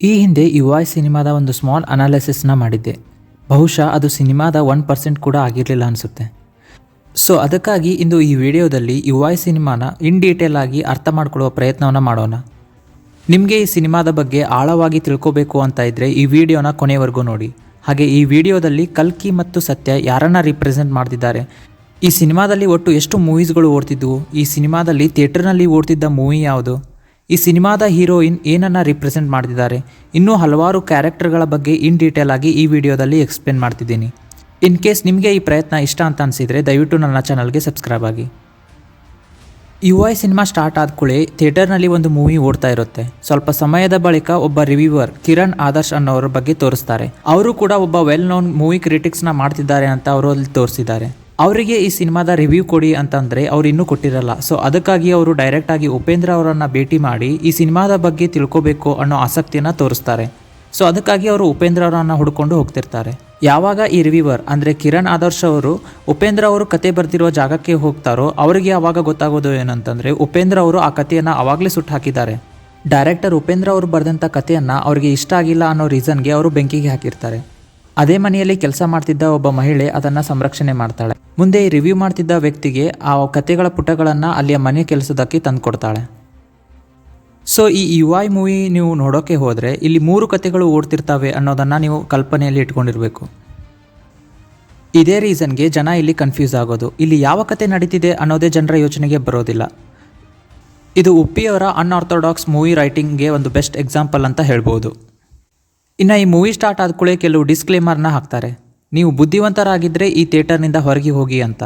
ಈ ಹಿಂದೆ you I ಸಿನಿಮಾದ ಒಂದು ಸ್ಮಾಲ್ ಅನಾಲಿಸಿಸ್ನ ಮಾಡಿದ್ದೆ. ಬಹುಶಃ ಅದು ಸಿನಿಮಾದ ಒನ್ ಪರ್ಸೆಂಟ್ ಕೂಡ ಆಗಿರಲಿಲ್ಲ ಅನಿಸುತ್ತೆ. ಸೊ ಅದಕ್ಕಾಗಿ ಇಂದು ಈ ವಿಡಿಯೋದಲ್ಲಿ ಯು ಐ ಸಿನಿಮಾನ ಇನ್ ಡೀಟೇಲ್ ಆಗಿ ಅರ್ಥ ಮಾಡಿಕೊಳ್ಳುವ ಪ್ರಯತ್ನವನ್ನು ಮಾಡೋಣ. ನಿಮಗೆ ಈ ಸಿನಿಮಾದ ಬಗ್ಗೆ ಆಳವಾಗಿ ತಿಳ್ಕೋಬೇಕು ಅಂತ ಇದ್ದರೆ ಈ ವಿಡಿಯೋನ ಕೊನೆವರೆಗೂ ನೋಡಿ. ಹಾಗೆ ಈ ವಿಡಿಯೋದಲ್ಲಿ ಕಲ್ಕಿ ಮತ್ತು ಸತ್ಯ ಯಾರನ್ನ ರಿಪ್ರೆಸೆಂಟ್ ಮಾಡ್ತಿದ್ದಾರೆ? ಈ ಸಿನಿಮಾದಲ್ಲಿ ಒಟ್ಟು ಎಷ್ಟು ಮೂವೀಸ್ಗಳು ಓಡ್ತಿದ್ವು? ಈ ಸಿನಿಮಾದಲ್ಲಿ ಥಿಯೇಟರ್ನಲ್ಲಿ ಓಡ್ತಿದ್ದ ಮೂವಿ ಯಾವುದು? ಈ ಸಿನಿಮಾದ ಹೀರೋಯಿನ್ ಏನನ್ನ ರಿಪ್ರೆಸೆಂಟ್ ಮಾಡ್ತಿದ್ದಾರೆ? ಇನ್ನೂ ಹಲವಾರು ಕ್ಯಾರೆಕ್ಟರ್ಗಳ ಬಗ್ಗೆ ಇನ್ ಡೀಟೇಲ್ ಆಗಿ ಈ ವಿಡಿಯೋದಲ್ಲಿ ಎಕ್ಸ್ಪ್ಲೇನ್ ಮಾಡ್ತಿದ್ದೀನಿ. ಇನ್ ಕೇಸ್ ನಿಮಗೆ ಈ ಪ್ರಯತ್ನ ಇಷ್ಟ ಅಂತ ಅನಿಸಿದರೆ ದಯವಿಟ್ಟು ನನ್ನ ಚಾನಲ್ಗೆ ಸಬ್ಸ್ಕ್ರೈಬ್ ಆಗಿ. ಯು ಐ ಸಿನಿಮಾ ಸ್ಟಾರ್ಟ್ ಆದ ಕೂಡಲೇ ಥಿಯೇಟರ್ನಲ್ಲಿ ಒಂದು ಮೂವಿ ಓಡ್ತಾ ಇರುತ್ತೆ. ಸ್ವಲ್ಪ ಸಮಯದ ಬಳಿಕ ಒಬ್ಬ ರಿವ್ಯೂವರ್ ಕಿರಣ್ ಆದರ್ಶ್ ಅನ್ನೋರ ಬಗ್ಗೆ ತೋರಿಸ್ತಾರೆ. ಅವರು ಕೂಡ ಒಬ್ಬ ವೆಲ್ ನೋನ್ ಮೂವಿ ಕ್ರಿಟಿಕ್ಸ್ನ ಮಾಡ್ತಿದ್ದಾರೆ ಅಂತ ಅವರು ಅಲ್ಲಿ ತೋರಿಸಿದ್ದಾರೆ. ಅವರಿಗೆ ಈ ಸಿನಿಮಾದ ರಿವ್ಯೂ ಕೊಡಿ ಅಂತಂದರೆ ಅವ್ರು ಇನ್ನೂ ಕೊಟ್ಟಿರಲ್ಲ. ಸೊ ಅದಕ್ಕಾಗಿ ಅವರು ಡೈರೆಕ್ಟ್ ಆಗಿ ಉಪೇಂದ್ರ ಅವರನ್ನ ಭೇಟಿ ಮಾಡಿ ಈ ಸಿನಿಮಾದ ಬಗ್ಗೆ ತಿಳ್ಕೋಬೇಕು ಅನ್ನೋ ಆಸಕ್ತಿಯನ್ನು ತೋರಿಸ್ತಾರೆ. ಸೊ ಅದಕ್ಕಾಗಿ ಅವರು ಉಪೇಂದ್ರ ಅವರನ್ನ ಹುಡ್ಕೊಂಡು ಹೋಗ್ತಿರ್ತಾರೆ. ಯಾವಾಗ ಈ ರಿವ್ಯೂವರ್ ಅಂದರೆ ಕಿರಣ್ ಆದರ್ಶ್ ಅವರು, ಉಪೇಂದ್ರ ಅವರು ಕತೆ ಬರ್ತಿರೋ ಜಾಗಕ್ಕೆ ಹೋಗ್ತಾರೋ, ಅವರಿಗೆ ಆವಾಗ ಗೊತ್ತಾಗೋದು ಏನಂತಂದರೆ, ಉಪೇಂದ್ರ ಅವರು ಆ ಕಥೆಯನ್ನು ಆವಾಗಲೇ ಸುಟ್ಟು ಹಾಕಿದ್ದಾರೆ. ಡೈರೆಕ್ಟರ್ ಉಪೇಂದ್ರ ಅವರು ಬರೆದಂಥ ಕಥೆಯನ್ನು ಅವರಿಗೆ ಇಷ್ಟ ಆಗಿಲ್ಲ ಅನ್ನೋ ರೀಸನ್ಗೆ ಅವರು ಬೆಂಕಿಗೆ ಹಾಕಿರ್ತಾರೆ. ಅದೇ ಮನೆಯಲ್ಲಿ ಕೆಲಸ ಮಾಡ್ತಿದ್ದ ಒಬ್ಬ ಮಹಿಳೆ ಅದನ್ನು ಸಂರಕ್ಷಣೆ ಮಾಡ್ತಾಳೆ. ಮುಂದೆ ರಿವ್ಯೂ ಮಾಡ್ತಿದ್ದ ವ್ಯಕ್ತಿಗೆ ಆ ಕತೆಗಳ ಪುಟಗಳನ್ನು ಅಲ್ಲಿಯ ಮನೆ ಕೆಲಸದಕ್ಕೆ ತಂದುಕೊಡ್ತಾಳೆ. ಸೊ ಈ ಯು ಐ ಮೂವಿ ನೀವು ನೋಡೋಕ್ಕೆ ಹೋದರೆ ಇಲ್ಲಿ ಮೂರು ಕತೆಗಳು ಓಡ್ತಿರ್ತಾವೆ ಅನ್ನೋದನ್ನು ನೀವು ಕಲ್ಪನೆಯಲ್ಲಿ ಇಟ್ಕೊಂಡಿರಬೇಕು. ಇದೇ ರೀಸನ್ಗೆ ಜನ ಇಲ್ಲಿ ಕನ್ಫ್ಯೂಸ್ ಆಗೋದು. ಇಲ್ಲಿ ಯಾವ ಕತೆ ನಡೀತಿದೆ ಅನ್ನೋದೇ ಜನರ ಯೋಚನೆಗೆ ಬರೋದಿಲ್ಲ. ಇದು ಉಪ್ಪಿಯವರ ಅನ್ಆರ್ಥೋಡಾಕ್ಸ್ ಮೂವಿ ರೈಟಿಂಗ್ಗೆ ಒಂದು ಬೆಸ್ಟ್ ಎಕ್ಸಾಂಪಲ್ ಅಂತ ಹೇಳ್ಬೋದು. ಇನ್ನು ಈ ಮೂವಿ ಸ್ಟಾರ್ಟ್ ಆದ ಕೂಡಲೇ ಕೆಲವು ಡಿಸ್ಕ್ಲೇಮರ್ನ ಹಾಕ್ತಾರೆ. ನೀವು ಬುದ್ಧಿವಂತರಾಗಿದ್ದರೆ ಈ ಥಿಯೇಟರ್ನಿಂದ ಹೊರಗೆ ಹೋಗಿ ಅಂತ.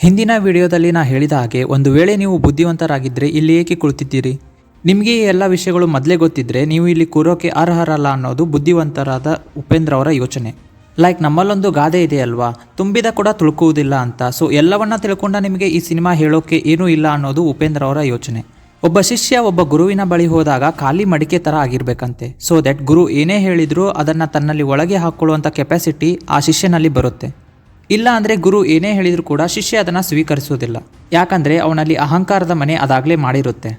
ಹಿಂದಿನ ವಿಡಿಯೋದಲ್ಲಿ ನಾನು ಹೇಳಿದ ಹಾಗೆ ಒಂದು ವೇಳೆ ನೀವು ಬುದ್ಧಿವಂತರಾಗಿದ್ದರೆ ಇಲ್ಲಿ ಏಕೆ ಕುಳಿತಿದ್ದೀರಿ? ನಿಮಗೆ ಈ ಎಲ್ಲ ವಿಷಯಗಳು ಮೊದಲೇ ಗೊತ್ತಿದ್ದರೆ ನೀವು ಇಲ್ಲಿ ಕೂರೋಕೆ ಅರ್ಹರಲ್ಲ ಅನ್ನೋದು ಬುದ್ಧಿವಂತರಾದ ಉಪೇಂದ್ರ ಅವರ ಯೋಚನೆ. ಲೈಕ್ ನಮ್ಮಲ್ಲೊಂದು ಗಾದೆ ಇದೆ ಅಲ್ವಾ ತುಂಬಿದ ಕೂಡ ತುಳುಕುವುದಿಲ್ಲ ಅಂತ. ಸೊ ಎಲ್ಲವನ್ನ ತಿಳ್ಕೊಂಡ ನಿಮಗೆ ಈ ಸಿನಿಮಾ ಹೇಳೋಕೆ ಏನೂ ಇಲ್ಲ ಅನ್ನೋದು ಉಪೇಂದ್ರ ಅವರ ಯೋಚನೆ. ಒಬ್ಬ ಶಿಷ್ಯ ಒಬ್ಬ ಗುರುವಿನ ಬಳಿ ಹೋದಾಗ ಖಾಲಿ ಮಡಿಕೆ ಥರ ಆಗಿರ್ಬೇಕಂತೆ. ಸೊ ದಟ್ ಗುರು ಏನೇ ಹೇಳಿದರೂ ಅದನ್ನು ತನ್ನಲ್ಲಿ ಒಳಗೆ ಹಾಕ್ಕೊಳ್ಳುವಂಥ ಕೆಪಾಸಿಟಿ ಆ ಶಿಷ್ಯನಲ್ಲಿ ಬರುತ್ತೆ. ಇಲ್ಲ ಅಂದರೆ ಗುರು ಏನೇ ಹೇಳಿದರೂ ಕೂಡ ಶಿಷ್ಯ ಅದನ್ನು ಸ್ವೀಕರಿಸುವುದಿಲ್ಲ. ಯಾಕಂದರೆ ಅವನಲ್ಲಿ ಅಹಂಕಾರದ ಮನೆ ಅದಾಗಲೇ ಮಾಡಿರುತ್ತೆ.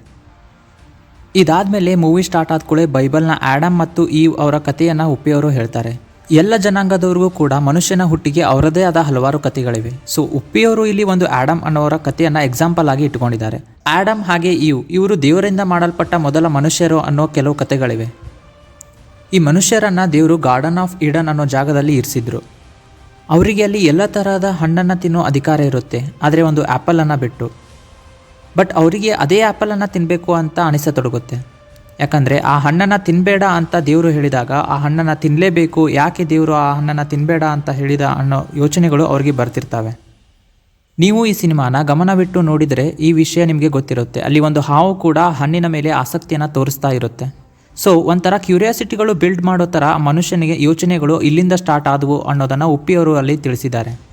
ಇದಾದಮೇಲೆ ಮೂವಿ ಸ್ಟಾರ್ಟ್ ಆದ ಕೂಡ ಬೈಬಲ್ನ ಆ್ಯಡಮ್ ಮತ್ತು ಈವ್ ಅವರ ಕಥೆಯನ್ನು ಉಪ್ಪಿಯವರು ಹೇಳ್ತಾರೆ. ಎಲ್ಲ ಜನಾಂಗದವ್ರಿಗೂ ಕೂಡ ಮನುಷ್ಯನ ಹುಟ್ಟಿಗೆ ಅವರದೇ ಆದ ಹಲವಾರು ಕಥೆಗಳಿವೆ. ಸೊ ಉಪ್ಪಿಯವರು ಇಲ್ಲಿ ಒಂದು ಆ್ಯಡಮ್ ಅನ್ನೋರ ಕಥೆಯನ್ನ ಎಕ್ಸಾಂಪಲ್ ಆಗಿ ಇಟ್ಕೊಂಡಿದ್ದಾರೆ. ಆ್ಯಡಮ್ ಹಾಗೆ ಇವ್ ಇವರು ದೇವರಿಂದ ಮಾಡಲ್ಪಟ್ಟ ಮೊದಲ ಮನುಷ್ಯರು ಅನ್ನೋ ಕೆಲವು ಕಥೆಗಳಿವೆ. ಈ ಮನುಷ್ಯರನ್ನ ದೇವರು ಗಾರ್ಡನ್ ಆಫ್ ಈಡನ್ ಅನ್ನೋ ಜಾಗದಲ್ಲಿ ಇರಿಸಿದ್ರು. ಅವರಿಗೆ ಅಲ್ಲಿ ಎಲ್ಲ ತರಹದ ಹಣ್ಣನ್ನು ತಿನ್ನೋ ಅಧಿಕಾರ ಇರುತ್ತೆ. ಆದರೆ ಒಂದು ಆ್ಯಪಲನ್ನು ಬಿಟ್ಟು. ಬಟ್ ಅವರಿಗೆ ಅದೇ ಆ್ಯಪಲನ್ನು ತಿನ್ನಬೇಕು ಅಂತ ಅನಿಸತೊಡಗುತ್ತೆ. ಯಾಕಂದರೆ ಆ ಹಣ್ಣನ್ನು ತಿನ್ನಬೇಡ ಅಂತ ದೇವರು ಹೇಳಿದಾಗ, ಆ ಹಣ್ಣನ್ನು ತಿನ್ನಲೇಬೇಕು ಯಾಕೆ ದೇವರು ಆ ಹಣ್ಣನ್ನು ತಿನ್ನಬೇಡ ಅಂತ ಹೇಳಿದ ಅನ್ನೋ ಯೋಚನೆಗಳು ಅವರಿಗೆ ಬರ್ತಿರ್ತವೆ. ನೀವು ಈ ಸಿನಿಮಾನ ಗಮನವಿಟ್ಟು ನೋಡಿದರೆ ಈ ವಿಷಯ ನಿಮಗೆ ಗೊತ್ತಿರುತ್ತೆ. ಅಲ್ಲಿ ಒಂದು ಹಾವು ಕೂಡ ಹಣ್ಣಿನ ಮೇಲೆ ಆಸಕ್ತಿಯನ್ನು ತೋರಿಸ್ತಾ ಇರುತ್ತೆ. ಸೊ ಒಂಥರ ಕ್ಯೂರಿಯಾಸಿಟಿಗಳು ಬಿಲ್ಡ್ ಮಾಡೋ ಥರ ಮನುಷ್ಯನಿಗೆ ಯೋಚನೆಗಳು ಇಲ್ಲಿಂದ ಸ್ಟಾರ್ಟ್ ಆದವು ಅನ್ನೋದನ್ನು ಉಪ್ಪಿಯವರು ಅಲ್ಲಿ ತಿಳಿಸಿದ್ದಾರೆ.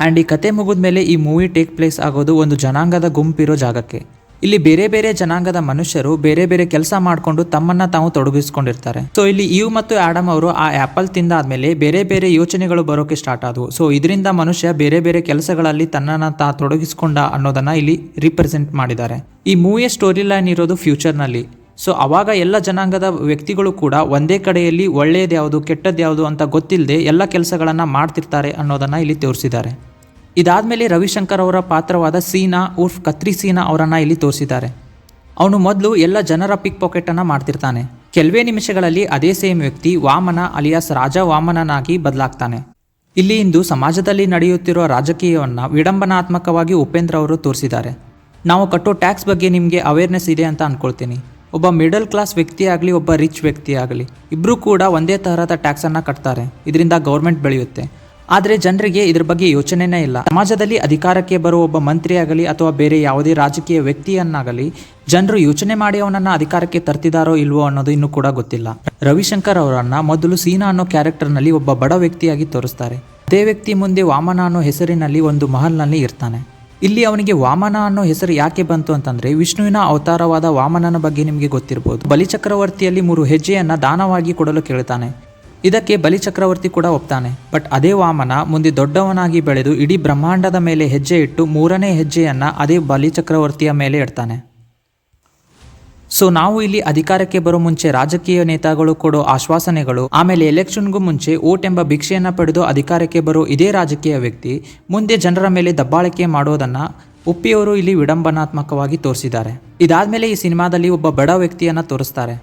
ಆ್ಯಂಡ್ ಈ ಕತೆ ಮುಗಿದ ಮೇಲೆ ಈ ಮೂವಿ ಟೇಕ್ ಪ್ಲೇಸ್ ಆಗೋದು ಒಂದು ಜನಾಂಗದ ಗುಂಪಿರೋ ಜಾಗಕ್ಕೆ. ಇಲ್ಲಿ ಬೇರೆ ಬೇರೆ ಜನಾಂಗದ ಮನುಷ್ಯರು ಬೇರೆ ಬೇರೆ ಕೆಲಸ ಮಾಡಿಕೊಂಡು ತಮ್ಮನ್ನ ತಾವು ತೊಡಗಿಸ್ಕೊಂಡಿರ್ತಾರೆ. ಸೊ ಇಲ್ಲಿ ಇವ್ ಮತ್ತು ಆಡಮ್ ಅವರು ಆ ಆ್ಯಪಲ್ ತಿಂದಾದ್ಮೇಲೆ ಬೇರೆ ಬೇರೆ ಯೋಚನೆಗಳು ಬರೋಕೆ ಸ್ಟಾರ್ಟ್ ಆದವು. ಸೊ ಇದರಿಂದ ಮನುಷ್ಯ ಬೇರೆ ಬೇರೆ ಕೆಲಸಗಳಲ್ಲಿ ತನ್ನನ್ನು ತಾ ತೊಡಗಿಸ್ಕೊಂಡ ಅನ್ನೋದನ್ನ ಇಲ್ಲಿ ರಿಪ್ರೆಸೆಂಟ್ ಮಾಡಿದ್ದಾರೆ. ಈ ಮೂವಿಯ ಸ್ಟೋರಿ ಲೈನ್ ಇರೋದು ಫ್ಯೂಚರ್ನಲ್ಲಿ ಸೊ ಅವಾಗ ಎಲ್ಲ ಜನಾಂಗದ ವ್ಯಕ್ತಿಗಳು ಕೂಡ ಒಂದೇ ಕಡೆಯಲ್ಲಿ ಒಳ್ಳೆಯದು ಯಾವುದು ಕೆಟ್ಟದ್ದು ಯಾವುದು ಅಂತ ಗೊತ್ತಿಲ್ಲದೆ ಎಲ್ಲ ಕೆಲಸಗಳನ್ನು ಮಾಡ್ತಿರ್ತಾರೆ ಅನ್ನೋದನ್ನು ಇಲ್ಲಿ ತೋರಿಸಿದ್ದಾರೆ. ಇದಾದಮೇಲೆ ರವಿಶಂಕರ್ ಅವರ ಪಾತ್ರವಾದ ಸೀನಾ, ಉರ್ಫ್ ಕತ್ರಿ ಸೀನಾ ಅವರನ್ನು ಇಲ್ಲಿ ತೋರಿಸಿದ್ದಾರೆ. ಅವನು ಮೊದಲು ಎಲ್ಲ ಜನರ ಪಿಕ್ ಪಾಕೆಟನ್ನು ಮಾಡ್ತಿರ್ತಾನೆ. ಕೆಲವೇ ನಿಮಿಷಗಳಲ್ಲಿ ಅದೇ ಸೇಮ್ ವ್ಯಕ್ತಿ ವಾಮನ ಅಲಿಯಾಸ್ ರಾಜ ವಾಮನನಾಗಿ ಬದಲಾಗ್ತಾನೆ. ಇಲ್ಲಿ ಇಂದು ಸಮಾಜದಲ್ಲಿ ನಡೆಯುತ್ತಿರುವ ರಾಜಕೀಯವನ್ನು ವಿಡಂಬನಾತ್ಮಕವಾಗಿ ಉಪೇಂದ್ರ ಅವರು ತೋರಿಸಿದ್ದಾರೆ. ನಾವು ಕಟ್ಟೋ ಟ್ಯಾಕ್ಸ್ ಬಗ್ಗೆ ನಿಮಗೆ ಅವೇರ್ನೆಸ್ ಇದೆ ಅಂತ ಅಂದ್ಕೊಳ್ತೀನಿ ಒಬ್ಬ ಮಿಡಲ್ ಕ್ಲಾಸ್ ವ್ಯಕ್ತಿ ಆಗಲಿ, ಒಬ್ಬ ರಿಚ್ ವ್ಯಕ್ತಿ ಆಗಲಿ ಇಬ್ಬರೂ ಕೂಡ ಒಂದೇ ತರಹದ ಟ್ಯಾಕ್ಸನ್ನು ಕಟ್ತಾರೆ. ಇದರಿಂದ ಗೌರ್ಮೆಂಟ್ ಬೆಳೆಯುತ್ತೆ. ಆದರೆ ಜನರಿಗೆ ಇದ್ರ ಬಗ್ಗೆ ಯೋಚನೆನೇ ಇಲ್ಲ. ಸಮಾಜದಲ್ಲಿ ಅಧಿಕಾರಕ್ಕೆ ಬರುವ ಒಬ್ಬ ಮಂತ್ರಿ ಆಗಲಿ ಅಥವಾ ಬೇರೆ ಯಾವುದೇ ರಾಜಕೀಯ ವ್ಯಕ್ತಿಯನ್ನಾಗಲಿ, ಜನರು ಯೋಚನೆ ಮಾಡಿ ಅವನನ್ನ ಅಧಿಕಾರಕ್ಕೆ ತರ್ತಿದಾರೋ ಇಲ್ವೋ ಅನ್ನೋದು ಇನ್ನೂ ಕೂಡ ಗೊತ್ತಿಲ್ಲ. ರವಿಶಂಕರ್ ಅವರನ್ನ ಮೊದಲು ಸೀನಾ ಅನ್ನೋ ಕ್ಯಾರೆಕ್ಟರ್ನಲ್ಲಿ ಒಬ್ಬ ಬಡ ವ್ಯಕ್ತಿಯಾಗಿ ತೋರಿಸ್ತಾರೆ. ಅದೇ ವ್ಯಕ್ತಿ ಮುಂದೆ ವಾಮನ ಅನ್ನೋ ಹೆಸರಿನಲ್ಲಿ ಒಂದು ಮಹಲ್ನಲ್ಲಿ ಇರ್ತಾನೆ. ಇಲ್ಲಿ ಅವನಿಗೆ ವಾಮನ ಅನ್ನೋ ಹೆಸರು ಯಾಕೆ ಬಂತು ಅಂತಂದ್ರೆ ವಿಷ್ಣುವಿನ ಅವತಾರವಾದ ವಾಮನನ ಬಗ್ಗೆ ನಿಮಗೆ ಗೊತ್ತಿರಬಹುದು ಬಲಿಚಕ್ರವರ್ತಿಯಲ್ಲಿ ಮೂರು ಹೆಜ್ಜೆಯನ್ನ ದಾನವಾಗಿ ಕೊಡಲು ಕೇಳ್ತಾನೆ. ಇದಕ್ಕೆ ಬಲಿಚಕ್ರವರ್ತಿ ಕೂಡ ಒಪ್ತಾನೆ. ಬಟ್ ಅದೇ ವಾಮನ ಮುಂದೆ ದೊಡ್ಡವನಾಗಿ ಬೆಳೆದು ಇಡೀ ಬ್ರಹ್ಮಾಂಡದ ಮೇಲೆ ಹೆಜ್ಜೆ ಇಟ್ಟು ಮೂರನೇ ಹೆಜ್ಜೆಯನ್ನ ಅದೇ ಬಲಿಚಕ್ರವರ್ತಿಯ ಮೇಲೆ ಇಡ್ತಾನೆ ಸೊ ನಾವು ಇಲ್ಲಿ ಅಧಿಕಾರಕ್ಕೆ ಬರೋ ಮುಂಚೆ ರಾಜಕೀಯ ನೇತಾಗಳು ಕೊಡೋ ಆಶ್ವಾಸನೆಗಳು, ಆಮೇಲೆ ಎಲೆಕ್ಷನ್ಗೂ ಮುಂಚೆ ಓಟ್ ಎಂಬ ಭಿಕ್ಷೆಯನ್ನ ಪಡೆದು ಅಧಿಕಾರಕ್ಕೆ ಬರೋ ಇದೇ ರಾಜಕೀಯ ವ್ಯಕ್ತಿ, ಮುಂದೆ ಜನರ ಮೇಲೆ ದಬ್ಬಾಳಿಕೆ ಮಾಡೋದನ್ನ ಉಪ್ಪಿಯವರು ಇಲ್ಲಿ ವಿಡಂಬನಾತ್ಮಕವಾಗಿ ತೋರಿಸಿದ್ದಾರೆ. ಇದಾದ್ಮೇಲೆ ಈ ಸಿನಿಮಾದಲ್ಲಿ ಒಬ್ಬ ಬಡ ವ್ಯಕ್ತಿಯನ್ನ ತೋರಿಸ್ತಾರೆ.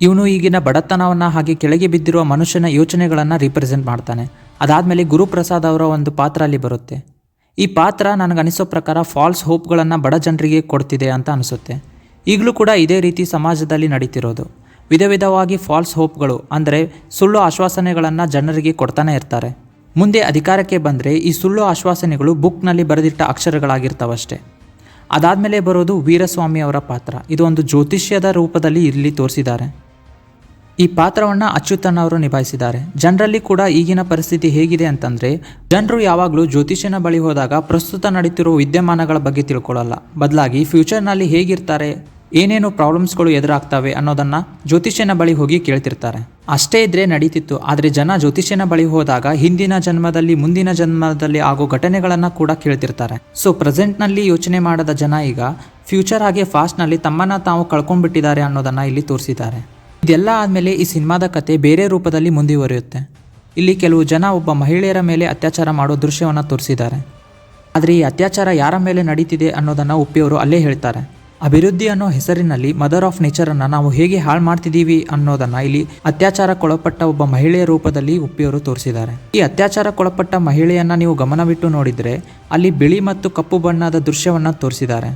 ಇವನು ಈಗಿನ ಬಡತನವನ್ನ ಹಾಗೆ ಕೆಳಗೆ ಬಿದ್ದಿರುವ ಮನುಷ್ಯನ ಯೋಚನೆಗಳನ್ನು ರಿಪ್ರೆಸೆಂಟ್ ಮಾಡ್ತಾನೆ. ಅದಾದಮೇಲೆ ಗುರುಪ್ರಸಾದ್ ಅವರ ಒಂದು ಪಾತ್ರ ಅಲ್ಲಿ ಬರುತ್ತೆ. ಈ ಪಾತ್ರ ನನಗನಿಸೋ ಪ್ರಕಾರ ಫಾಲ್ಸ್ ಹೋಪ್ಗಳನ್ನು ಬಡ ಜನರಿಗೆ ಕೊಡ್ತಿದೆ ಅಂತ ಅನಿಸುತ್ತೆ. ಈಗಲೂ ಕೂಡ ಇದೇ ರೀತಿ ಸಮಾಜದಲ್ಲಿ ನಡೀತಿರೋದು. ವಿಧ ವಿಧವಾಗಿ ಫಾಲ್ಸ್ ಹೋಪ್ಗಳು ಅಂದರೆ ಸುಳ್ಳು ಆಶ್ವಾಸನೆಗಳನ್ನು ಜನರಿಗೆ ಕೊಡ್ತಾನೆ ಇರ್ತಾರೆ. ಮುಂದೆ ಅಧಿಕಾರಕ್ಕೆ ಬಂದರೆ ಈ ಸುಳ್ಳು ಆಶ್ವಾಸನೆಗಳು ಬುಕ್ನಲ್ಲಿ ಬರೆದಿಟ್ಟ ಅಕ್ಷರಗಳಾಗಿರ್ತಾವಷ್ಟೇ. ಅದಾದಮೇಲೆ ಬರೋದು ವೀರಸ್ವಾಮಿ ಅವರ ಪಾತ್ರ. ಇದು ಒಂದು ಜ್ಯೋತಿಷ್ಯದ ರೂಪದಲ್ಲಿ ಇಲ್ಲಿ ತೋರಿಸಿದ್ದಾರೆ. ಈ ಪಾತ್ರವನ್ನು ಅಚ್ಯುತನವರು ನಿಭಾಯಿಸಿದ್ದಾರೆ. ಜನರಲ್ಲಿ ಕೂಡ ಈಗಿನ ಪರಿಸ್ಥಿತಿ ಹೇಗಿದೆ ಅಂತಂದರೆ, ಜನರು ಯಾವಾಗಲೂ ಜ್ಯೋತಿಷ್ಯನ ಬಳಿ ಹೋದಾಗ ಪ್ರಸ್ತುತ ನಡೀತಿರುವ ವಿದ್ಯಮಾನಗಳ ಬಗ್ಗೆ ತಿಳ್ಕೊಳ್ಳಲ್ಲ. ಬದಲಾಗಿ ಫ್ಯೂಚರ್ನಲ್ಲಿ ಹೇಗಿರ್ತಾರೆ? ಏನೇನು ಪ್ರಾಬ್ಲಮ್ಸ್ಗಳು ಎದುರಾಗ್ತವೆ ಅನ್ನೋದನ್ನು ಜ್ಯೋತಿಷ್ಯನ ಬಳಿ ಹೋಗಿ ಕೇಳ್ತಿರ್ತಾರೆ. ಅಷ್ಟೇ ಇದ್ರೆ ನಡೀತಿತ್ತು, ಆದರೆ ಜನ ಜ್ಯೋತಿಷ್ಯನ ಬಳಿ ಹೋದಾಗ ಹಿಂದಿನ ಜನ್ಮದಲ್ಲಿ ಮುಂದಿನ ಜನ್ಮದಲ್ಲಿ ಆಗೋ ಘಟನೆಗಳನ್ನು ಕೂಡ ಕೇಳ್ತಿರ್ತಾರೆ. ಸೊ ಪ್ರೆಸೆಂಟ್ನಲ್ಲಿ ಯೋಚನೆ ಮಾಡದ ಜನ ಈಗ ಫ್ಯೂಚರ್ ಹಾಗೆ ಫಾಸ್ಟ್ನಲ್ಲಿ ತಮ್ಮನ್ನ ತಾವು ಕಳ್ಕೊಂಡ್ಬಿಟ್ಟಿದ್ದಾರೆ ಅನ್ನೋದನ್ನು ಇಲ್ಲಿ ತೋರಿಸಿದ್ದಾರೆ. ಇದೆಲ್ಲ ಆದಮೇಲೆ ಈ ಸಿನಿಮಾದ ಕತೆ ಬೇರೆ ರೂಪದಲ್ಲಿ ಮುಂದುವರಿಯುತ್ತೆ. ಇಲ್ಲಿ ಕೆಲವು ಜನ ಒಬ್ಬ ಮಹಿಳೆಯರ ಮೇಲೆ ಅತ್ಯಾಚಾರ ಮಾಡೋ ದೃಶ್ಯವನ್ನು ತೋರಿಸಿದ್ದಾರೆ. ಆದರೆ ಈ ಅತ್ಯಾಚಾರ ಯಾರ ಮೇಲೆ ನಡೀತಿದೆ ಅನ್ನೋದನ್ನು ಉಪ್ಪಿಯವರು ಅಲ್ಲೇ ಹೇಳ್ತಾರೆ. ಅಭಿವೃದ್ಧಿ ಅನ್ನೋ ಹೆಸರಿನಲ್ಲಿ ಮದರ್ ಆಫ್ ನೇಚರನ್ನು ನಾವು ಹೇಗೆ ಹಾಳು ಮಾಡ್ತಿದ್ದೀವಿ ಅನ್ನೋದನ್ನು ಇಲ್ಲಿ ಅತ್ಯಾಚಾರಕ್ಕೊಳಪಟ್ಟ ಒಬ್ಬ ಮಹಿಳೆಯ ರೂಪದಲ್ಲಿ ಉಪ್ಪಿಯವರು ತೋರಿಸಿದ್ದಾರೆ. ಈ ಅತ್ಯಾಚಾರಕ್ಕೊಳಪಟ್ಟ ಮಹಿಳೆಯನ್ನ ನೀವು ಗಮನವಿಟ್ಟು ನೋಡಿದರೆ ಅಲ್ಲಿ ಬಿಳಿ ಮತ್ತು ಕಪ್ಪು ಬಣ್ಣದ ದೃಶ್ಯವನ್ನು ತೋರಿಸಿದ್ದಾರೆ.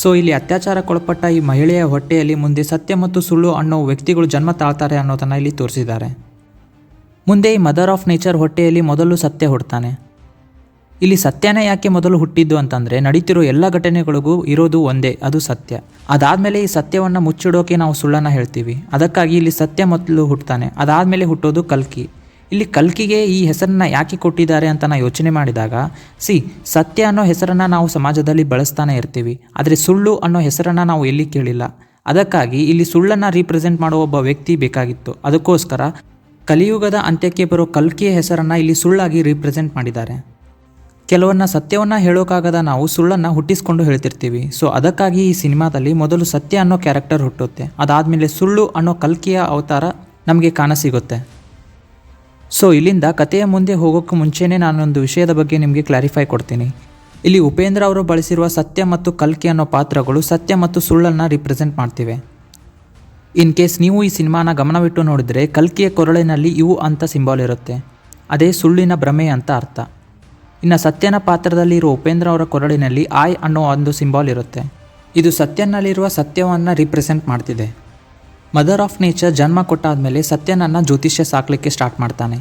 ಸೊ ಇಲ್ಲಿ ಅತ್ಯಾಚಾರಕ್ಕೊಳಪಟ್ಟ ಈ ಮಹಿಳೆಯ ಹೊಟ್ಟೆಯಲ್ಲಿ ಮುಂದೆ ಸತ್ಯ ಮತ್ತು ಸುಳ್ಳು ಅನ್ನೋ ವ್ಯಕ್ತಿಗಳು ಜನ್ಮ ತಾಳ್ತಾರೆ ಅನ್ನೋದನ್ನು ಇಲ್ಲಿ ತೋರಿಸಿದ್ದಾರೆ. ಮುಂದೆ ಈ ಮದರ್ ಆಫ್ ನೇಚರ್ ಹೊಟ್ಟೆಯಲ್ಲಿ ಮೊದಲು ಸತ್ಯ ಹುಡ್ತಾನೆ. ಇಲ್ಲಿ ಸತ್ಯನೇ ಯಾಕೆ ಮೊದಲು ಹುಟ್ಟಿದ್ದು ಅಂತಂದರೆ ನಡೀತಿರೋ ಎಲ್ಲ ಘಟನೆಗಳಿಗೂ ಇರೋದು ಒಂದೇ, ಅದು ಸತ್ಯ. ಅದಾದಮೇಲೆ ಈ ಸತ್ಯವನ್ನು ಮುಚ್ಚಿಡೋಕೆ ನಾವು ಸುಳ್ಳನ್ನು ಹೇಳ್ತೀವಿ. ಅದಕ್ಕಾಗಿ ಇಲ್ಲಿ ಸತ್ಯ ಮೊದಲು ಹುಟ್ಟುತ್ತಾನೆ ಅದಾದಮೇಲೆ ಹುಟ್ಟೋದು ಕಲ್ಕಿ. ಇಲ್ಲಿ ಕಲ್ಕಿಗೆ ಈ ಹೆಸರನ್ನ ಯಾಕೆ ಕೊಟ್ಟಿದ್ದಾರೆ ಅಂತ ನಾವು ಯೋಚನೆ ಮಾಡಿದಾಗ, ಸಿ, ಸತ್ಯ ಅನ್ನೋ ಹೆಸರನ್ನು ನಾವು ಸಮಾಜದಲ್ಲಿ ಬಳಸ್ತಾನೆ ಇರ್ತೀವಿ. ಆದರೆ ಸುಳ್ಳು ಅನ್ನೋ ಹೆಸರನ್ನು ನಾವು ಎಲ್ಲಿ ಕೇಳಿಲ್ಲ. ಅದಕ್ಕಾಗಿ ಇಲ್ಲಿ ಸುಳ್ಳನ್ನು ರೀಪ್ರೆಸೆಂಟ್ ಮಾಡೋ ಒಬ್ಬ ವ್ಯಕ್ತಿ ಬೇಕಾಗಿತ್ತು. ಅದಕ್ಕೋಸ್ಕರ ಕಲಿಯುಗದ ಅಂತ್ಯಕ್ಕೆ ಬರೋ ಕಲ್ಕಿಯ ಹೆಸರನ್ನು ಇಲ್ಲಿ ಸುಳ್ಳಾಗಿ ರೀಪ್ರೆಸೆಂಟ್ ಮಾಡಿದ್ದಾರೆ. ಕೆಲವನ್ನ ಸತ್ಯವನ್ನ ಹೇಳೋಕ್ಕಾಗದ ನಾವು ಸುಳ್ಳನ್ನು ಹುಟ್ಟಿಸ್ಕೊಂಡು ಹೇಳ್ತಿರ್ತೀವಿ. ಸೊ ಅದಕ್ಕಾಗಿ ಈ ಸಿನಿಮಾದಲ್ಲಿ ಮೊದಲು ಸತ್ಯ ಅನ್ನೋ ಕ್ಯಾರೆಕ್ಟರ್ ಹುಟ್ಟುತ್ತೆ. ಅದಾದಮೇಲೆ ಸುಳ್ಳು ಅನ್ನೋ ಕಲ್ಕಿಯ ಅವತಾರ ನಮಗೆ ಕಾಣಸಿಗುತ್ತೆ. ಸೊ ಇಲ್ಲಿಂದ ಕಥೆಯ ಮುಂದೆ ಹೋಗೋಕ್ಕೆ ಮುಂಚೆನೇ ನಾನೊಂದು ವಿಷಯದ ಬಗ್ಗೆ ನಿಮಗೆ ಕ್ಲಾರಿಫೈ ಕೊಡ್ತೀನಿ. ಇಲ್ಲಿ ಉಪೇಂದ್ರ ಅವರು ಬಳಸಿರುವ ಸತ್ಯ ಮತ್ತು ಕಲ್ಕಿ ಅನ್ನೋ ಪಾತ್ರಗಳು ಸತ್ಯ ಮತ್ತು ಸುಳ್ಳನ್ನು ರಿಪ್ರೆಸೆಂಟ್ ಮಾಡ್ತಿವೆ. ಇನ್ ಕೇಸ್ ನೀವು ಈ ಸಿನಿಮಾನ ಗಮನವಿಟ್ಟು ನೋಡಿದರೆ ಕಲ್ಕಿಯ ಕೊರಳಿನಲ್ಲಿ ಇವು ಅಂತ ಸಿಂಬಾಲ್ ಇರುತ್ತೆ. ಅದೇ ಸುಳ್ಳಿನ ಭ್ರಮೆ ಅಂತ ಅರ್ಥ. ಇನ್ನು ಸತ್ಯನ ಪಾತ್ರದಲ್ಲಿ ಇರುವ ಉಪೇಂದ್ರ ಅವರ ಕೊರಳಿನಲ್ಲಿ ಆಯ್ ಅನ್ನೋ ಒಂದು ಸಿಂಬಾಲ್ ಇರುತ್ತೆ. ಇದು ಸತ್ಯನಲ್ಲಿರುವ ಸತ್ಯವನ್ನು ರಿಪ್ರೆಸೆಂಟ್ ಮಾಡ್ತಿದೆ. ಮದರ್ ಆಫ್ ನೇಚರ್ ಜನ್ಮ ಕೊಟ್ಟಾದ್ಮೇಲೆ ಸತ್ಯನನ್ನು ಜ್ಯೋತಿಷ್ಯ ಸಾಕಲಿಕ್ಕೆ ಸ್ಟಾರ್ಟ್ ಮಾಡ್ತಾನೆ.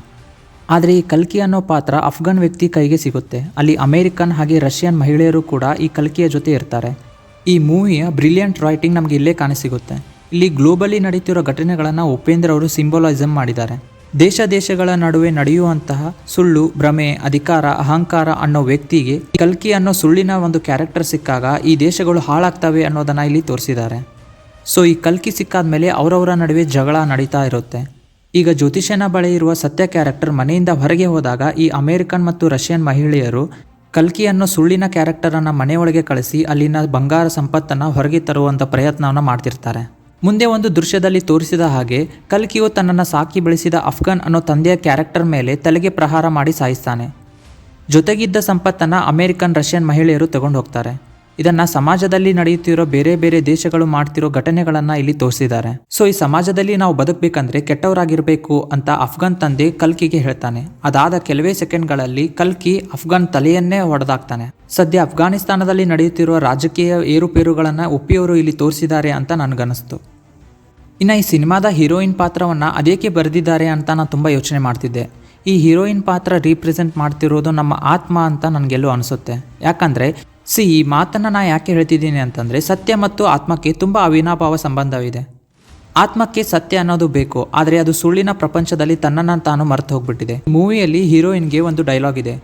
ಆದರೆ ಈ ಕಲ್ಕಿ ಅನ್ನೋ ಪಾತ್ರ ಅಫ್ಘನ್ ವ್ಯಕ್ತಿ ಕೈಗೆ ಸಿಗುತ್ತೆ. ಅಲ್ಲಿ ಅಮೇರಿಕನ್ ಹಾಗೆ ರಷ್ಯನ್ ಮಹಿಳೆಯರು ಕೂಡ ಈ ಕಲ್ಕಿಯ ಜೊತೆ ಇರ್ತಾರೆ. ಈ ಮೂವಿಯ ಬ್ರಿಲಿಯಂಟ್ ರೈಟಿಂಗ್ ನಮಗೆ ಇಲ್ಲೇ ಕಾಣಿಸಿಗುತ್ತೆ. ಇಲ್ಲಿ ಗ್ಲೋಬಲಿ ನಡೀತಿರೋ ಘಟನೆಗಳನ್ನು ಉಪೇಂದ್ರ ಅವರು ಸಿಂಬಲೈಸಮ್ ಮಾಡಿದ್ದಾರೆ. ದೇಶ ದೇಶಗಳ ನಡುವೆ ನಡೆಯುವಂತಹ ಸುಳ್ಳು, ಭ್ರಮೆ, ಅಧಿಕಾರ, ಅಹಂಕಾರ ಅನ್ನೋ ವ್ಯಕ್ತಿಗೆ ಕಲ್ಕಿ ಅನ್ನೋ ಸುಳ್ಳಿನ ಒಂದು ಕ್ಯಾರೆಕ್ಟರ್ ಸಿಕ್ಕಾಗ ಈ ದೇಶಗಳು ಹಾಳಾಗ್ತವೆ ಅನ್ನೋದನ್ನ ಇಲ್ಲಿ ತೋರಿಸಿದ್ದಾರೆ. ಸೊ ಈ ಕಲ್ಕಿ ಸಿಕ್ಕಾದ್ಮೇಲೆ ಅವರವರ ನಡುವೆ ಜಗಳ ನಡೀತಾ ಇರುತ್ತೆ. ಈಗ ಜ್ಯೋತಿಷನ ಬಳಿ ಇರುವ ಸತ್ಯ ಕ್ಯಾರೆಕ್ಟರ್ ಮನೆಯಿಂದ ಹೊರಗೆ ಹೋದಾಗ ಈ ಅಮೇರಿಕನ್ ಮತ್ತು ರಷ್ಯನ್ ಮಹಿಳೆಯರು ಕಲ್ಕಿ ಅನ್ನೋ ಸುಳ್ಳಿನ ಕ್ಯಾರೆಕ್ಟರನ್ನು ಮನೆಯೊಳಗೆ ಕಳಿಸಿ ಅಲ್ಲಿನ ಬಂಗಾರ ಸಂಪತ್ತನ್ನು ಹೊರಗೆ ತರುವಂಥ ಪ್ರಯತ್ನವನ್ನು ಮಾಡ್ತಿರ್ತಾರೆ. ಮುಂದೆ ಒಂದು ದೃಶ್ಯದಲ್ಲಿ ತೋರಿಸಿದ ಹಾಗೆ, ಕಲ್ಕಿಯು ತನ್ನನ್ನು ಸಾಕಿ ಬೆಳೆಸಿದ ಅಫ್ಘಾನ್ ಅನ್ನೋ ತಂದೆಯ ಕ್ಯಾರೆಕ್ಟರ್ ಮೇಲೆ ತಲೆಗೆ ಪ್ರಹಾರ ಮಾಡಿ ಸಾಯಿಸ್ತಾನೆ. ಜೊತೆಗಿದ್ದ ಸಂಪತ್ತನ್ನು ಅಮೇರಿಕನ್ ರಷ್ಯನ್ ಮಹಿಳೆಯರು ತಗೊಂಡು ಹೋಗ್ತಾರೆ ಇದನ್ನ ಸಮಾಜದಲ್ಲಿ ನಡೆಯುತ್ತಿರೋ ಬೇರೆ ಬೇರೆ ದೇಶಗಳು ಮಾಡ್ತಿರೋ ಘಟನೆಗಳನ್ನ ಇಲ್ಲಿ ತೋರಿಸಿದ್ದಾರೆ. ಸೊ ಈ ಸಮಾಜದಲ್ಲಿ ನಾವು ಬದುಕಬೇಕಂದ್ರೆ ಕೆಟ್ಟವರಾಗಿರ್ಬೇಕು ಅಂತ ಅಫ್ಘಾನ್ ತಂದೆ ಕಲ್ಕಿಗೆ ಹೇಳ್ತಾನೆ. ಅದಾದ ಕೆಲವೇ ಸೆಕೆಂಡ್ಗಳಲ್ಲಿ ಕಲ್ಕಿ ಅಫ್ಘಾನ್ ತಲೆಯನ್ನೇ ಹೊಡೆದಾಕ್ತಾನೆ. ಸದ್ಯ ಅಫ್ಘಾನಿಸ್ತಾನದಲ್ಲಿ ನಡೆಯುತ್ತಿರುವ ರಾಜಕೀಯ ಏರುಪೇರುಗಳನ್ನ ಒಪ್ಪಿಯವರು ಇಲ್ಲಿ ತೋರಿಸಿದ್ದಾರೆ ಅಂತ ನನಗನ್ನಿಸ್ತು. ಇನ್ನು ಈ ಸಿನಿಮಾದ ಹೀರೋಯಿನ್ ಪಾತ್ರವನ್ನು ಅದೇಕೆ ಬರೆದಿದ್ದಾರೆ ಅಂತ ನಾನು ತುಂಬ ಯೋಚನೆ ಮಾಡ್ತಿದ್ದೆ. ಈ ಹೀರೋಯಿನ್ ಪಾತ್ರ ರೀಪ್ರೆಸೆಂಟ್ ಮಾಡ್ತಿರೋದು ನಮ್ಮ ಆತ್ಮ ಅಂತ ನನಗೆಲ್ಲೋ ಅನಿಸುತ್ತೆ. ಯಾಕಂದರೆ ಸಿ ಈ ಮಾತನ್ನು ನಾ ಯಾಕೆ ಹೇಳ್ತಿದ್ದೀನಿ ಅಂತಂದರೆ ಸತ್ಯ ಮತ್ತು ಆತ್ಮಕ್ಕೆ ತುಂಬ ಅವಿನಾಭಾವ ಸಂಬಂಧವಿದೆ. ಆತ್ಮಕ್ಕೆ ಸತ್ಯ ಅನ್ನೋದು ಬೇಕು, ಆದರೆ ಅದು ಸುಳ್ಳಿನ ಪ್ರಪಂಚದಲ್ಲಿ ತನ್ನನ್ನು ತಾನು ಮರೆತು ಹೋಗ್ಬಿಟ್ಟಿದೆ. ಮೂವಿಯಲ್ಲಿ ಹೀರೋಯಿನ್ಗೆ ಒಂದು ಡೈಲಾಗ್ ಇದೆ,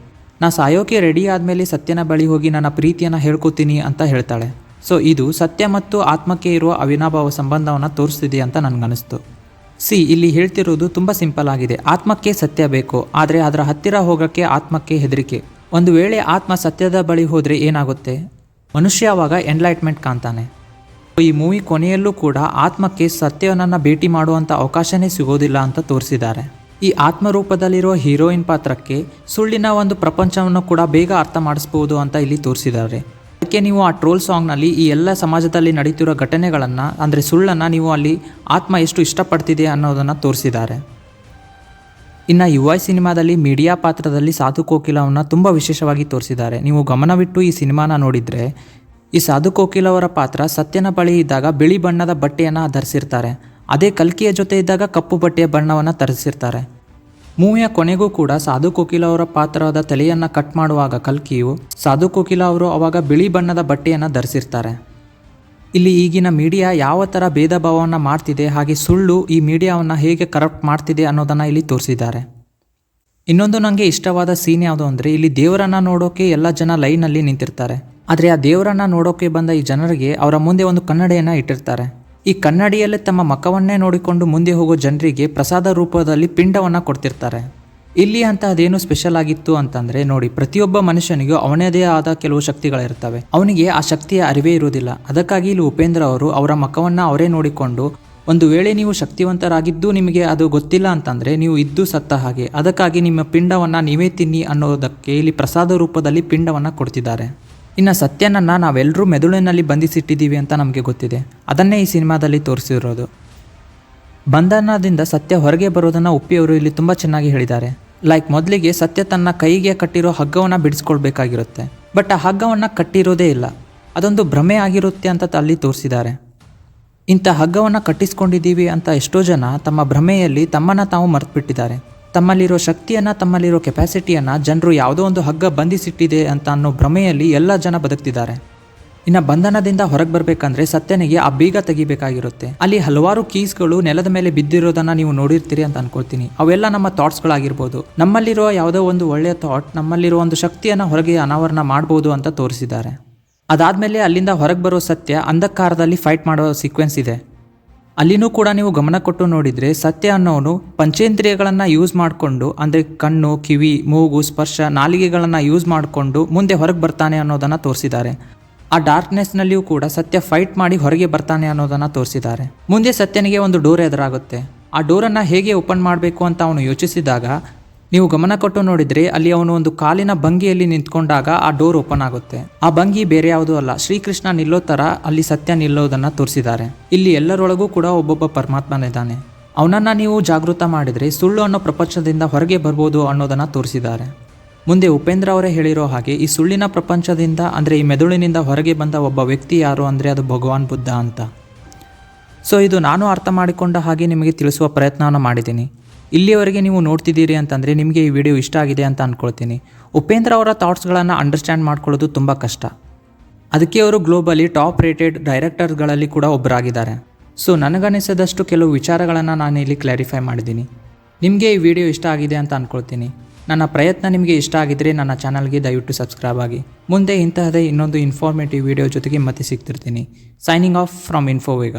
ನಾ ಸಾಯೋಕೆ ರೆಡಿ ಆದಮೇಲೆ ಸತ್ಯನ ಬಳಿ ಹೋಗಿ ನನ್ನ ಪ್ರೀತಿಯನ್ನು ಹೇಳ್ಕೊತೀನಿ ಅಂತ ಹೇಳ್ತಾಳೆ. ಸೊ, ಇದು ಸತ್ಯ ಮತ್ತು ಆತ್ಮಕ್ಕೆ ಇರುವ ಅವಿನಾಭಾವ ಸಂಬಂಧವನ್ನು ತೋರಿಸ್ತಿದೆ ಅಂತ ನನಗನ್ನಿಸ್ತು. ಸಿ, ಇಲ್ಲಿ ಹೇಳ್ತಿರೋದು ತುಂಬ ಸಿಂಪಲ್ ಆಗಿದೆ, ಆತ್ಮಕ್ಕೆ ಸತ್ಯ ಬೇಕು, ಆದರೆ ಅದರ ಹತ್ತಿರ ಹೋಗೋಕ್ಕೆ ಆತ್ಮಕ್ಕೆ ಹೆದರಿಕೆ. ಒಂದು ವೇಳೆ ಆತ್ಮ ಸತ್ಯದ ಬಳಿ ಹೋದರೆ ಏನಾಗುತ್ತೆ? ಮನುಷ್ಯ ಆವಾಗ ಎನ್ಲೈಟ್ಮೆಂಟ್ ಕಾಣ್ತಾನೆ. ಈ ಮೂವಿ ಕೊನೆಯಲ್ಲೂ ಕೂಡ ಆತ್ಮಕ್ಕೆ ಸತ್ಯವನ್ನು ಭೇಟಿ ಮಾಡುವಂಥ ಅವಕಾಶನೇ ಸಿಗೋದಿಲ್ಲ ಅಂತ ತೋರಿಸಿದ್ದಾರೆ. ಈ ಆತ್ಮರೂಪದಲ್ಲಿರುವ ಹೀರೋಯಿನ್ ಪಾತ್ರಕ್ಕೆ ಸುಳ್ಳಿನ ಒಂದು ಪ್ರಪಂಚವನ್ನು ಕೂಡ ಬೇಗ ಅರ್ಥ ಮಾಡಿಸ್ಬೋದು ಅಂತ ಇಲ್ಲಿ ತೋರಿಸಿದ್ದಾರೆ. ಅದಕ್ಕೆ ನೀವು ಆ ಟ್ರೋಲ್ ಸಾಂಗ್ನಲ್ಲಿ ಈ ಎಲ್ಲ ಸಮಾಜದಲ್ಲಿ ನಡೀತಿರೋ ಘಟನೆಗಳನ್ನು, ಅಂದರೆ ಸುಳ್ಳನ್ನು ನೀವು ಅಲ್ಲಿ ಆತ್ಮ ಎಷ್ಟು ಇಷ್ಟಪಡ್ತಿದೆ ಅನ್ನೋದನ್ನು ತೋರಿಸಿದ್ದಾರೆ. ಇನ್ನು ಯುವ ಸಿನಿಮಾದಲ್ಲಿ ಮೀಡಿಯಾ ಪಾತ್ರದಲ್ಲಿ ಸಾಧು ಕೋಕಿಲವನ್ನು ತುಂಬ ವಿಶೇಷವಾಗಿ ತೋರಿಸಿದ್ದಾರೆ. ನೀವು ಗಮನವಿಟ್ಟು ಈ ಸಿನಿಮಾನ ನೋಡಿದರೆ ಈ ಸಾಧು ಕೋಕಿಲ ಅವರ ಪಾತ್ರ ಸತ್ಯನ ಬಳಿ ಇದ್ದಾಗ ಬಿಳಿ ಬಣ್ಣದ ಬಟ್ಟೆಯನ್ನು ಧರಿಸಿರ್ತಾರೆ. ಅದೇ ಕಲ್ಕಿಯ ಜೊತೆ ಇದ್ದಾಗ ಕಪ್ಪು ಬಟ್ಟೆಯ ಬಣ್ಣವನ್ನು ಧರಿಸಿರ್ತಾರೆ ಮೂವಿಯ ಕೊನೆಗೂ ಕೂಡ ಸಾಧು ಕೋಕಿಲ ಅವರ ಪಾತ್ರದ ತಲೆಯನ್ನು ಕಟ್ ಮಾಡುವಾಗ ಕಲ್ಕಿಯು ಸಾಧು ಕೋಕಿಲ ಅವರು ಅವಾಗ ಬಿಳಿ ಬಣ್ಣದ ಬಟ್ಟೆಯನ್ನು ಧರಿಸಿರ್ತಾರೆ. ಇಲ್ಲಿ ಈಗಿನ ಮೀಡಿಯಾ ಯಾವ ಥರ ಭೇದ ಭಾವವನ್ನು ಮಾಡ್ತಿದೆ, ಹಾಗೆ ಸುಳ್ಳು ಈ ಮೀಡಿಯಾವನ್ನು ಹೇಗೆ ಕರಪ್ಟ್ ಮಾಡ್ತಿದೆ ಅನ್ನೋದನ್ನು ಇಲ್ಲಿ ತೋರಿಸಿದ್ದಾರೆ. ಇನ್ನೊಂದು ನನಗೆ ಇಷ್ಟವಾದ ಸೀನ್ ಯಾವುದು ಅಂದರೆ, ಇಲ್ಲಿ ದೇವರನ್ನ ನೋಡೋಕೆ ಎಲ್ಲ ಜನ ಲೈನಲ್ಲಿ ನಿಂತಿರ್ತಾರೆ. ಆದರೆ ಆ ದೇವರನ್ನ ನೋಡೋಕೆ ಬಂದ ಈ ಜನರಿಗೆ ಅವರ ಮುಂದೆ ಒಂದು ಕನ್ನಡಿಯನ್ನು ಇಟ್ಟಿರ್ತಾರೆ. ಈ ಕನ್ನಡಿಯಲ್ಲೇ ತಮ್ಮ ಮಖವನ್ನೇ ನೋಡಿಕೊಂಡು ಮುಂದೆ ಹೋಗೋ ಜನರಿಗೆ ಪ್ರಸಾದ ರೂಪದಲ್ಲಿ ಪಿಂಡವನ್ನು ಕೊಡ್ತಿರ್ತಾರೆ. ಇಲ್ಲಿ ಅಂತ ಅದೇನು ಸ್ಪೆಷಲ್ ಆಗಿತ್ತು ಅಂತಂದ್ರೆ ನೋಡಿ, ಪ್ರತಿಯೊಬ್ಬ ಮನುಷ್ಯನಿಗೂ ಅವನದೇ ಆದ ಕೆಲವು ಶಕ್ತಿಗಳಿರ್ತವೆ ಅವನಿಗೆ ಆ ಶಕ್ತಿಯ ಅರಿವೇ ಇರುವುದಿಲ್ಲ. ಅದಕ್ಕಾಗಿ ಇಲ್ಲಿ ಉಪೇಂದ್ರ ಅವರು ಅವರ ಮಖವನ್ನ ಅವರೇ ನೋಡಿಕೊಂಡು, ಒಂದು ವೇಳೆ ನೀವು ಶಕ್ತಿವಂತರಾಗಿದ್ದು ನಿಮಗೆ ಅದು ಗೊತ್ತಿಲ್ಲ ಅಂತಂದ್ರೆ ನೀವು ಇದ್ದು ಸತ್ತ ಹಾಗೆ. ಅದಕ್ಕಾಗಿ ನಿಮ್ಮ ಪಿಂಡವನ್ನ ನೀವೇ ತಿನ್ನಿ ಅನ್ನೋದಕ್ಕೆ ಇಲ್ಲಿ ಪ್ರಸಾದ ರೂಪದಲ್ಲಿ ಪಿಂಡವನ್ನ ಕೊಡ್ತಿದ್ದಾರೆ. ಇನ್ನು ಸತ್ಯನನ್ನ ನಾವೆಲ್ಲರೂ ಮೆದುಳಿನಲ್ಲಿ ಬಂಧಿಸಿಟ್ಟಿದ್ದೀವಿ ಅಂತ ನಮಗೆ ಗೊತ್ತಿದೆ. ಅದನ್ನೇ ಈ ಸಿನಿಮಾದಲ್ಲಿ ತೋರಿಸಿರೋದು. ಬಂಧನದಿಂದ ಸತ್ಯ ಹೊರಗೆ ಬರೋದನ್ನು ಉಪ್ಪಿಯವರು ಇಲ್ಲಿ ತುಂಬ ಚೆನ್ನಾಗಿ ಹೇಳಿದ್ದಾರೆ. ಲೈಕ್ ಮೊದಲಿಗೆ ಸತ್ಯ ತನ್ನ ಕೈಗೆ ಕಟ್ಟಿರೋ ಹಗ್ಗವನ್ನು ಬಿಡಿಸ್ಕೊಳ್ಬೇಕಾಗಿರುತ್ತೆ. ಬಟ್ ಆ ಹಗ್ಗವನ್ನು ಕಟ್ಟಿರೋದೇ ಇಲ್ಲ. ಅದೊಂದು ಭ್ರಮೆ ಆಗಿರುತ್ತೆ ಅಂತ ಅಲ್ಲಿ ತೋರಿಸಿದ್ದಾರೆ. ಇಂಥ ಹಗ್ಗವನ್ನು ಕಟ್ಟಿಸ್ಕೊಂಡಿದ್ದೀವಿ ಅಂತ ಎಷ್ಟೋ ಜನ ತಮ್ಮ ಭ್ರಮೆಯಲ್ಲಿ ತಮ್ಮನ್ನು ತಾವು ಮರೆತುಬಿಟ್ಟಿದ್ದಾರೆ. ತಮ್ಮಲ್ಲಿರೋ ಶಕ್ತಿಯನ್ನು, ತಮ್ಮಲ್ಲಿರೋ ಕೆಪಾಸಿಟಿಯನ್ನು ಜನರು ಯಾವುದೋ ಒಂದು ಹಗ್ಗ ಬಂಧಿಸಿಟ್ಟಿದೆ ಅಂತ ಅನ್ನೋ ಭ್ರಮೆಯಲ್ಲಿ ಎಲ್ಲ ಜನ ಬದುಕ್ತಿದ್ದಾರೆ. ಇನ್ನು ಬಂಧನದಿಂದ ಹೊರಗೆ ಬರಬೇಕಂದ್ರೆ ಸತ್ಯನಿಗೆ ಆ ಬೀಗ ತೆಗಿಬೇಕಾಗಿರುತ್ತೆ. ಅಲ್ಲಿ ಹಲವಾರು ಕೀಸ್ಗಳು ನೆಲದ ಮೇಲೆ ಬಿದ್ದಿರೋದನ್ನ ನೀವು ನೋಡಿರ್ತೀರಿ ಅಂತ ಅನ್ಕೊಳ್ತೀನಿ. ಅವೆಲ್ಲ ನಮ್ಮ ಥಾಟ್ಸ್ಗಳಾಗಿರ್ಬೋದು. ನಮ್ಮಲ್ಲಿರುವ ಯಾವುದೋ ಒಂದು ಒಳ್ಳೆಯ ಥಾಟ್, ನಮ್ಮಲ್ಲಿರುವ ಒಂದು ಶಕ್ತಿಯನ್ನು ಹೊರಗೆ ಅನಾವರಣ ಮಾಡ್ಬೋದು ಅಂತ ತೋರಿಸಿದ್ದಾರೆ. ಅದಾದಮೇಲೆ ಅಲ್ಲಿಂದ ಹೊರಗೆ ಬರೋ ಸತ್ಯ ಅಂಧಕಾರದಲ್ಲಿ ಫೈಟ್ ಮಾಡೋ ಸೀಕ್ವೆನ್ಸ್ ಇದೆ. ಅಲ್ಲಿನೂ ಕೂಡ ನೀವು ಗಮನ ಕೊಟ್ಟು ನೋಡಿದರೆ ಸತ್ಯ ಅನ್ನೋನು ಪಂಚೇಂದ್ರಿಯಗಳನ್ನು ಯೂಸ್ ಮಾಡಿಕೊಂಡು, ಅಂದರೆ ಕಣ್ಣು, ಕಿವಿ, ಮೂಗು, ಸ್ಪರ್ಶ, ನಾಲಿಗೆಗಳನ್ನು ಯೂಸ್ ಮಾಡಿಕೊಂಡು ಮುಂದೆ ಹೊರಗೆ ಬರ್ತಾನೆ ಅನ್ನೋದನ್ನು ತೋರಿಸಿದ್ದಾರೆ. ಆ ಡಾರ್ಕ್ನೆಸ್ನಲ್ಲಿಯೂ ಕೂಡ ಸತ್ಯ ಫೈಟ್ ಮಾಡಿ ಹೊರಗೆ ಬರ್ತಾನೆ ಅನ್ನೋದನ್ನು ತೋರಿಸಿದ್ದಾರೆ. ಮುಂದೆ ಸತ್ಯನಿಗೆ ಒಂದು ಡೋರ್ ಎದುರಾಗುತ್ತೆ. ಆ ಡೋರನ್ನು ಹೇಗೆ ಓಪನ್ ಮಾಡಬೇಕು ಅಂತ ಅವನು ಯೋಚಿಸಿದಾಗ, ನೀವು ಗಮನ ಕೊಟ್ಟು ನೋಡಿದರೆ ಅಲ್ಲಿ ಅವನು ಒಂದು ಕಾಲಿನ ಭಂಗಿಯಲ್ಲಿ ನಿಂತ್ಕೊಂಡಾಗ ಆ ಡೋರ್ ಓಪನ್ ಆಗುತ್ತೆ. ಆ ಭಂಗಿ ಬೇರೆ ಯಾವುದೂ ಅಲ್ಲ, ಶ್ರೀಕೃಷ್ಣ ನಿಲ್ಲೋ ಥರ ಅಲ್ಲಿ ಸತ್ಯ ನಿಲ್ಲೋದನ್ನು ತೋರಿಸಿದ್ದಾರೆ. ಇಲ್ಲಿ ಎಲ್ಲರೊಳಗೂ ಕೂಡ ಒಬ್ಬೊಬ್ಬ ಪರಮಾತ್ಮನಿದ್ದಾನೆ. ಅವನನ್ನು ನೀವು ಜಾಗೃತ ಮಾಡಿದರೆ ಸುಳ್ಳು ಅನ್ನೋ ಪ್ರಪಂಚದಿಂದ ಹೊರಗೆ ಬರ್ಬೋದು ಅನ್ನೋದನ್ನು ತೋರಿಸಿದ್ದಾರೆ. ಮುಂದೆ ಉಪೇಂದ್ರ ಅವರೇ ಹೇಳಿರೋ ಹಾಗೆ ಈ ಸುಳ್ಳಿನ ಪ್ರಪಂಚದಿಂದ, ಅಂದರೆ ಈ ಮೆದುಳಿನಿಂದ ಹೊರಗೆ ಬಂದ ಒಬ್ಬ ವ್ಯಕ್ತಿ ಯಾರು ಅಂದರೆ ಅದು ಭಗವಾನ್ ಬುದ್ಧ ಅಂತ. ಸೊ, ಇದು ನಾನು ಅರ್ಥ ಮಾಡಿಕೊಂಡ ಹಾಗೆ ನಿಮಗೆ ತಿಳಿಸುವ ಪ್ರಯತ್ನವನ್ನು ಮಾಡಿದ್ದೀನಿ. ಇಲ್ಲಿಯವರೆಗೆ ನೀವು ನೋಡ್ತಿದ್ದೀರಿ ಅಂತಂದರೆ ನಿಮಗೆ ಈ ವಿಡಿಯೋ ಇಷ್ಟ ಆಗಿದೆ ಅಂತ ಅಂದ್ಕೊಳ್ತೀನಿ ಉಪೇಂದ್ರ ಅವರ ಥಾಟ್ಸ್ಗಳನ್ನು ಅಂಡರ್ಸ್ಟ್ಯಾಂಡ್ ಮಾಡ್ಕೊಳ್ಳೋದು ತುಂಬ ಕಷ್ಟ. ಅದಕ್ಕೆ ಅವರು ಗ್ಲೋಬಲಿ ಟಾಪ್ ರೇಟೆಡ್ ಡೈರೆಕ್ಟರ್ಗಳಲ್ಲಿ ಕೂಡ ಒಬ್ಬರಾಗಿದ್ದಾರೆ ಸೊ, ನನಗನಿಸಿದಷ್ಟು ಕೆಲವು ವಿಚಾರಗಳನ್ನು ನಾನು ಇಲ್ಲಿ ಕ್ಲಾರಿಫೈ ಮಾಡಿದ್ದೀನಿ. ನಿಮಗೆ ಈ ವಿಡಿಯೋ ಇಷ್ಟ ಆಗಿದೆ ಅಂತ ಅಂದ್ಕೊಳ್ತೀನಿ ನನ್ನ ಪ್ರಯತ್ನ ನಿಮಗೆ ಇಷ್ಟ ಆಗಿದ್ದರೆ ನನ್ನ ಚಾನಲ್ಗೆ ದಯವಿಟ್ಟು ಸಬ್ಸ್ಕ್ರೈಬ್ ಆಗಿ. ಮುಂದೆ ಇಂತಹದೇ ಇನ್ನೊಂದು ಇನ್ಫಾರ್ಮೇಟಿವ್ ವಿಡಿಯೋ ಜೊತೆಗೆ ಮತ್ತೆ ಸಿಗ್ತಿರ್ತೀನಿ. Signing off from ಇನ್ಫೋವೇಗ